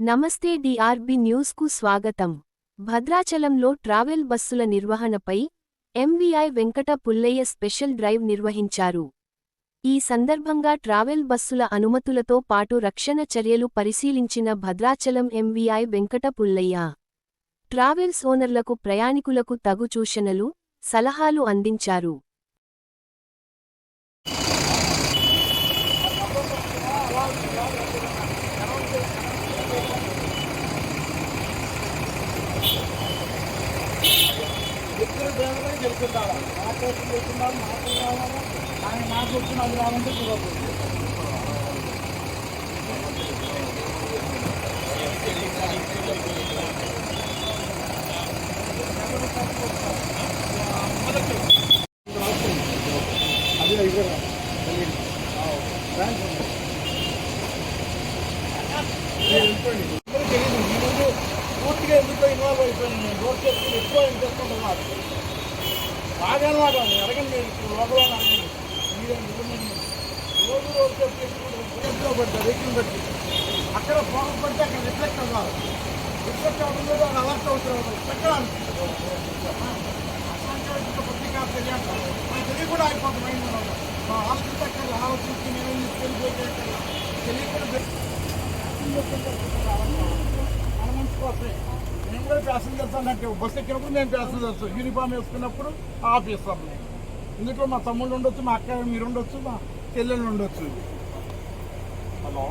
నమస్తే డిఆర్బి న్యూస్కు స్వాగతం. భద్రాచలంలో ట్రావెల్ బస్సుల నిర్వహణపై M V I Venkata Pullaiah special drive నిర్వహించారు. ఈ సందర్భంగా ట్రావెల్ బస్సుల అనుమతులతో పాటు రక్షణ చర్యలు పరిశీలించిన Bhadrachalam M V I Venkata Pullaiah travels ఓనర్లకు ప్రయాణికులకు తగు సూచనలు సలహాలు అందించారు. ఇద్దరు మా కోసం గెలుచున్నారు మాకు కావాలా ఆయన నాకు వచ్చిన అది రావాలంటే చూడదు అది ఇద్దరు బాగా అనమాట అడగండి మీరు ఇప్పుడు లోపల అడగండి మీరే నిజమే. రోజు రోడ్ సేఫ్టీ ఎక్కువ పడతారు వెహికల్ బట్టి అక్కడ ఫోకస్ పడితే అక్కడ రిఫ్లెక్ట్ అవ్వాలి రిఫ్లెక్ట్ అవ్వడం లేదు అది అలర్ట్ అవుతారు పెట్టడానికి పత్రికా తెలియాలి మన తెలియ కూడా అయిపోతుంది మైండ్ మా హాస్పిటల్ అక్కడ ఆలోచించి నేను తీసుకెళ్ళిపోయి తెలియకుండా మన మంచి కోసమే మేము కూడా ప్యాసింజర్స్ అంటే బస్సు ఎక్కినప్పుడు మేము ప్యాసింజర్స్ యూనిఫామ్ వేసుకున్నప్పుడు ఆఫ్ ఆఫీసర్ ఇందులో మా తమ్ముళ్ళు ఉండొచ్చు మా అక్క మీరు ఉండొచ్చు మా చెల్లెళ్ళు ఉండొచ్చు. హలో.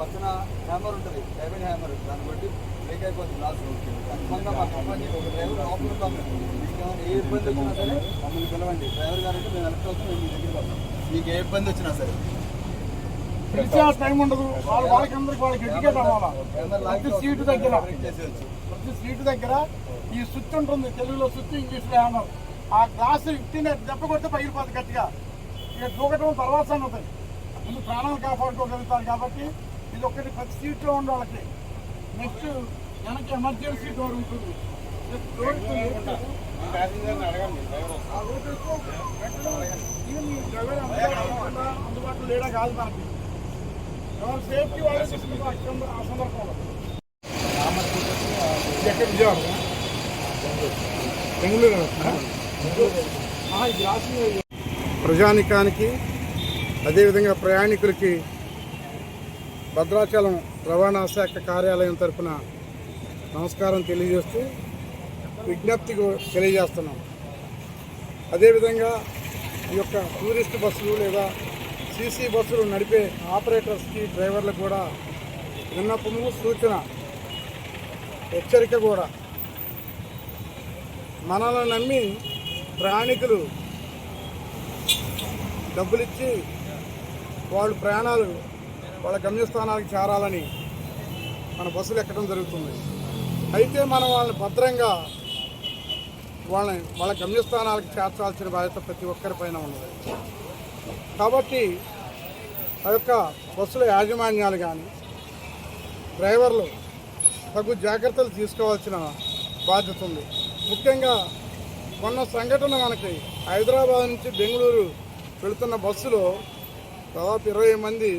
పక్కన హ్యామర్ ఉంటుంది. డ్రైవింగ్ హ్యామర్ దాన్ని బట్టి బ్రేక్ అయిపోతుంది లాస్ట్ కన్ఫర్మ్గా మా కంపెనీ ఒక డ్రైవర్ లోపల ఉంటాం. మీకు ఏమైనా ఏ ఇబ్బంది వచ్చినా సరే మమ్మల్ని పిలవండి. డ్రైవర్ గారు అంటే మేము వెనక్కి వస్తాం మేము మీ దగ్గరికి వస్తాం. మీకు ఏ ఇబ్బంది వచ్చినా సరే. పిలిచే టైం ఉండదు. వాళ్ళు వాళ్ళకి అందరికి వాళ్ళకి ఎడ్యుకేట్ అవ్వాలా? ప్రతి సీటు దగ్గర ప్రతి సీటు దగ్గర ఈ సుత్తి ఉంటుంది. తెలుగులో సుత్తి ఇంగ్లీష్లో హ్యామర్ ఆ గ్లాస్ ఇట్టిన దెబ్బ కొడితే పగిలిపోతుంది గట్టిగా. ఇక దూకటం తర్వాత సంగతి. ముందు ప్రాణాలు కాపాడుకోగలుగుతారు కాబట్టి ఇది ఒకటి ప్రతి సీట్లో ఉండే వాళ్ళకి. నెక్స్ట్ వెనక్కి ఎమర్జెన్సీ డోర్ ఉంటుంది. అందుబాటులో లేడా కాదు మనకి. ప్రజానికానికి అదేవిధంగా ప్రయాణికులకి భద్రాచలం రవాణా శాఖ కార్యాలయం తరఫున నమస్కారం తెలియజేస్తూ విజ్ఞప్తి తెలియజేస్తున్నాం. అదేవిధంగా ఈ యొక్క టూరిస్ట్ బస్సులు లేదా సీసీ బస్సులు నడిపే ఆపరేటర్స్కి డ్రైవర్లకు కూడా విన్నపము సూచన హెచ్చరిక కూడా. మనల్ని నమ్మి ప్రయాణికులు డబ్బులిచ్చి వాళ్ళు ప్రయాణాలు వాళ్ళ గమ్యస్థానాలకు చేరాలని మన బస్సులు ఎక్కడం జరుగుతుంది. అయితే మనం వాళ్ళని భద్రంగా వాళ్ళని వాళ్ళ గమ్యస్థానాలకు చేర్చాల్సిన బాధ్యత ప్రతి ఒక్కరిపైన ఉన్నది. కాబట్టి ఆ యొక్క బస్సుల యాజమాన్యాలు కానీ డ్రైవర్లు తగు జాగ్రత్తలు తీసుకోవాల్సిన బాధ్యత ఉంది. ముఖ్యంగా మొన్న సంఘటన మనకి హైదరాబాద్ నుంచి బెంగళూరు వెళుతున్న బస్సులో దాదాపు ఇరవై మంది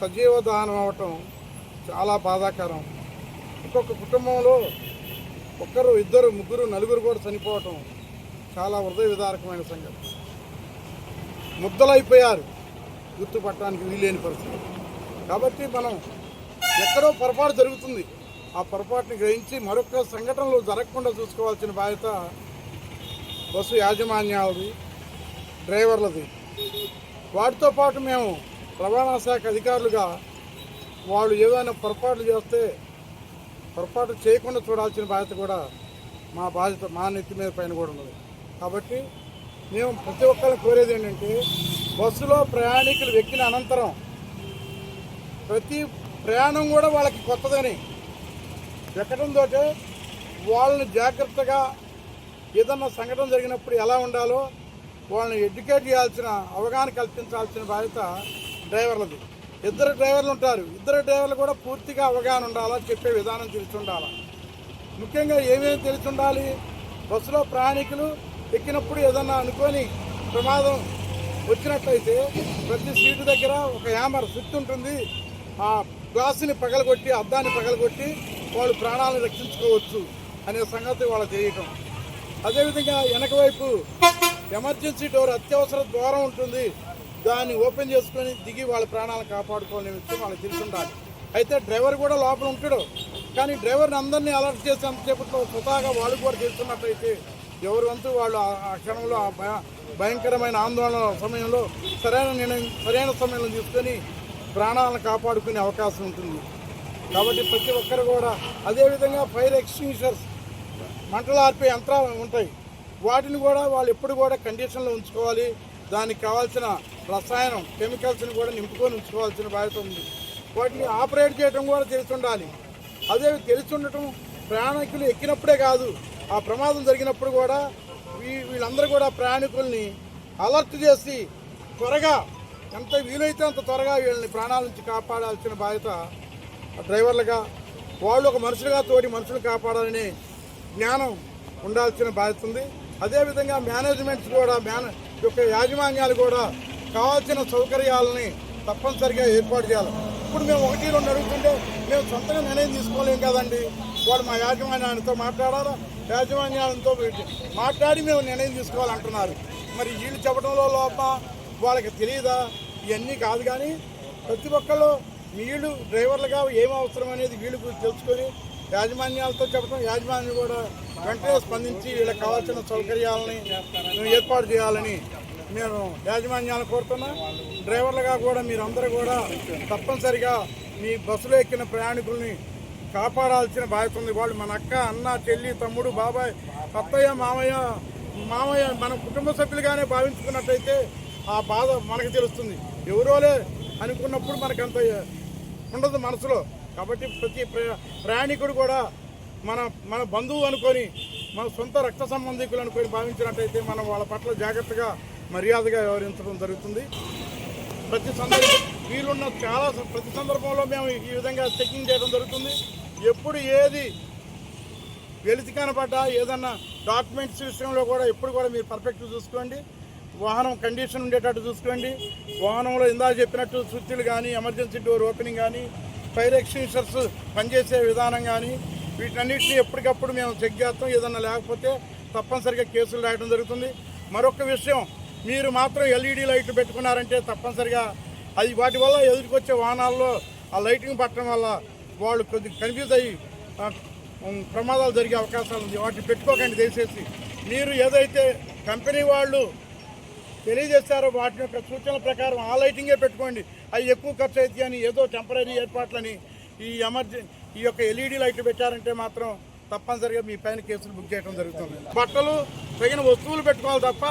సజీవ దహనం అవ్వటం చాలా బాధాకరం. ఒక్కొక్క కుటుంబంలో ఒక్కరు ఇద్దరు ముగ్గురు నలుగురు కూడా చనిపోవటం చాలా హృదయ విదారకమైన సంగతి ముద్దలైపోయారు. గుర్తుపట్టడానికి వీలేని పరిస్థితి. కాబట్టి మనం ఎక్కడో పొరపాటు జరుగుతుంది. ఆ పొరపాటుని గ్రహించి మరొక సంఘటనలు జరగకుండా చూసుకోవాల్సిన బాధ్యత బస్సు యాజమాన్యాలది డ్రైవర్లది. వాటితో పాటు మేము రవాణా శాఖ అధికారులుగా వాళ్ళు ఏదైనా పొరపాట్లు చేస్తే పొరపాటు చేయకుండా చూడాల్సిన బాధ్యత కూడా మా బాధ్యత మా నెత్తి మీద పైన కూడా ఉన్నది. కాబట్టి మేము ప్రతి ఒక్కరిని కోరేది ఏంటంటే బస్సులో ప్రయాణికులు ఎక్కిన అనంతరం ప్రతి ప్రయాణం కూడా వాళ్ళకి కొత్తదని. ఎక్కడంతో వాళ్ళని జాగ్రత్తగా ఏదన్నా సంఘటన జరిగినప్పుడు ఎలా ఉండాలో వాళ్ళని ఎడ్యుకేట్ చేయాల్సిన అవగాహన కల్పించాల్సిన బాధ్యత డ్రైవర్లది. ఇద్దరు డ్రైవర్లు ఉంటారు. ఇద్దరు డ్రైవర్లు కూడా పూర్తిగా అవగాహన ఉండాలా చెప్పే విధానం తెలిసి ఉండాలా? ముఖ్యంగా ఏమేమి తెలిసి ఉండాలి? బస్సులో ప్రయాణికులు ఎక్కినప్పుడు ఏదన్నా అనుకోని ప్రమాదం వచ్చినట్లయితే ప్రతి సీటు దగ్గర ఒక హ్యామర్ స్విచ్ ఉంటుంది. ఆ గ్లాసుని పగలగొట్టి అద్దాన్ని పగలగొట్టి వాళ్ళు ప్రాణాలను రక్షించుకోవచ్చు అనే సంగతి వాళ్ళు చేయటం. అదేవిధంగా వెనక వైపు ఎమర్జెన్సీ డోర్ అత్యవసర ద్వారం ఉంటుంది. దాన్ని ఓపెన్ చేసుకొని దిగి వాళ్ళ ప్రాణాలను కాపాడుకోవాలనే విషయం వాళ్ళకి తెలుసుండాలి. అయితే డ్రైవర్ కూడా లోపల ఉంటాడు. కానీ డ్రైవర్ని అందరినీ అలర్ట్ చేసి అంతసేపట్లో స్వతహాగా వాళ్ళు కూడా చేస్తున్నట్టయితే ఎవరి వంతు వాళ్ళు ఆ క్షణంలో ఆ భయ భయంకరమైన ఆందోళన సమయంలో సరైన నిర్ణయం సరైన సమయంలో తీసుకొని ప్రాణాలను కాపాడుకునే అవకాశం ఉంటుంది. కాబట్టి ప్రతి ఒక్కరు కూడా అదేవిధంగా ఫైర్ ఎక్స్టింగ్విషర్స్ మంటలు ఆర్పే యంత్రాలు ఉంటాయి. వాటిని కూడా వాళ్ళు ఎప్పుడు కూడా కండిషన్లో ఉంచుకోవాలి. దానికి కావాల్సిన రసాయనం కెమికల్స్ని కూడా నింపుకొని ఉంచుకోవాల్సిన బాధ్యత ఉంది. వాటిని ఆపరేట్ చేయడం కూడా తెలిసి ఉండాలి అదే తెలిసి ఉండటం ప్రయాణికులు ఎక్కినప్పుడే కాదు ఆ ప్రమాదం జరిగినప్పుడు కూడా వీ- వీళ్ళందరూ కూడా ప్రయాణికుల్ని అలర్ట్ చేసి త్వరగా ఎంత వీలైతే అంత త్వరగా వీళ్ళని ప్రాణాల నుంచి కాపాడాల్సిన బాధ్యత డ్రైవర్లుగా వాళ్ళు ఒక మనుషులుగా తోటి మనుషులు కాపాడాలని జ్ఞానం ఉండాల్సిన బాధ్యత ఉంది. అదేవిధంగా మేనేజ్మెంట్స్ కూడా మేన యొక్క యాజమాన్యాలు కూడా కావాల్సిన సౌకర్యాలని తప్పనిసరిగా ఏర్పాటు చేయాలి. ఇప్పుడు మేము ఒకటి రెండు అడుగుతుంటే మేము సొంతంగా నిర్ణయం తీసుకోలేం కదండి. వాళ్ళు మా యాజమాన్యానితో మాట్లాడాలా? యాజమాన్యాలతో మాట్లాడి మేము నిర్ణయం తీసుకోవాలంటున్నారు. మరి వీళ్ళు చెప్పడంలో లోప వాళ్ళకి తెలియదా ఇవన్నీ కాదు కానీ ప్రతి ఒక్కళ్ళు వీళ్ళు డ్రైవర్లుగా ఏం అవసరం అనేది వీళ్ళు తెలుసుకొని యాజమాన్యాలతో చెప్పడం యాజమాన్యం కూడా వెంటనే స్పందించి వీళ్ళకి కావాల్సిన సౌకర్యాలని ఏర్పాటు చేయాలని మేము యాజమాన్యాలను కోరుతున్నాం. డ్రైవర్లుగా కూడా మీరందరూ కూడా తప్పనిసరిగా మీ బస్సులో ఎక్కిన ప్రయాణికుల్ని కాపాడాల్సిన బాధ్యత ఉంది. వాళ్ళు మన అక్క అన్న చెల్లి తమ్ముడు బాబాయ్ అత్తయ్య మామయ్య మామయ్య మన కుటుంబ సభ్యులుగానే భావించుకున్నట్టయితే ఆ బాధ మనకు తెలుస్తుంది. ఎవరోలే అనుకున్నప్పుడు మనకు అంత ఉండదు మనసులో. కాబట్టి ప్రతి ప్ర- ప్రయాణికుడు కూడా మన మన బంధువు అనుకొని మన సొంత రక్త సంబంధికులు అనుకొని భావించినట్టయితే మనం వాళ్ళ పట్ల జాగ్రత్తగా మర్యాదగా వ్యవహరించడం జరుగుతుంది. ప్రతి సందర్భం వీలున్న చాలా ప్రతి సందర్భంలో మేము ఈ విధంగా చెకింగ్ చేయడం జరుగుతుంది. ఎప్పుడు ఏది వెలిసి కనపడ్డా ఏదన్నా డాక్యుమెంట్స్ విషయంలో కూడా ఎప్పుడు కూడా మీరు పర్ఫెక్ట్ చూసుకోండి. వాహనం కండిషన్ ఉండేటట్టు చూసుకోండి. వాహనంలో ఇందాక చెప్పినట్టు స్విచ్లు కానీ ఎమర్జెన్సీ డోర్ ఓపెనింగ్ కానీ ఫైర్ ఎక్స్టింగ్విషర్స్ పనిచేసే విధానం కానీ వీటన్నిటిని ఎప్పటికప్పుడు మేము చెక్ చేస్తాం. ఏదన్నా లేకపోతే తప్పనిసరిగా కేసులు రాయడం జరుగుతుంది. మరొక విషయం మీరు మాత్రం ఎల్ఈడి లైట్లు పెట్టుకున్నారంటే తప్పనిసరిగా అది వాటి వల్ల ఎదురుకొచ్చే వాహనాల్లో ఆ లైటింగ్ పట్టడం వల్ల వాళ్ళు కొద్దిగా కన్ఫ్యూజ్ అయ్యి ప్రమాదాలు జరిగే అవకాశాలు ఉంది. వాటిని పెట్టుకోకండి దయచేసి. మీరు ఏదైతే కంపెనీ వాళ్ళు తెలియజేస్తారో వాటి యొక్క సూచనల ప్రకారం ఆ లైటింగే పెట్టుకోండి. అవి ఎక్కువ ఖర్చు అవుతాయి అని ఏదో టెంపరీ ఏర్పాట్లని ఈ ఎమర్జెన్ ఈ యొక్క ఎల్ఈడి లైట్లు పెట్టారంటే మాత్రం తప్పనిసరిగా మీ పైన కేసులు బుక్ చేయడం జరుగుతుంది. బట్టలు తగిన వస్తువులు పెట్టుకోవాలి తప్ప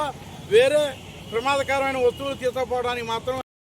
వేరే ప్రమాదకరమైన వస్తువులు తీసుకుపోవడానికి మాత్రం